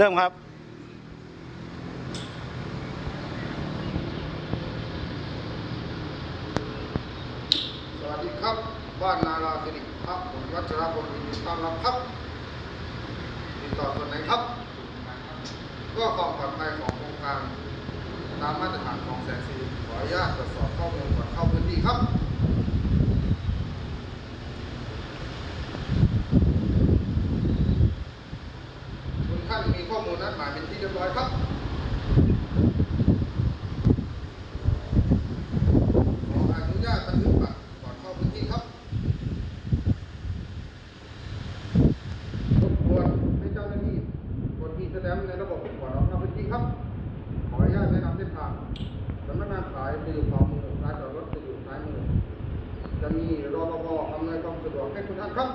เริ่มครับ สวัสดีครับ บ้านนาราสิริครับผมวัชรพลยินดีต้อนรับครับติดต่อส่วนไหนครับ ก็ความปลอดภัยของโครงการตามมาตรฐานของแสงสีขออนุญาตตรวจสอบข้อมูลก่อนเข้าพื้นที่ครับ คุณท่านมีข้อมูล นัดหมายเป็นที่เรียบร้อยครับขออนุญาตบันทึกบัตรก่อนเข้าพื้นที่ครับรบกวนให้เจ้าหน้าที่กดมีแสดงในระบบก่อนออกเข้าพื้นที่ครับ ขออนุญาตแนะนำเส้นทางสำนักงานขายจะอยู่ขวามือร้านจอดรถจะอยู่ซ้ายมือจะมีรอปภอำนวยความสะดวกให้ทุกท่านครับ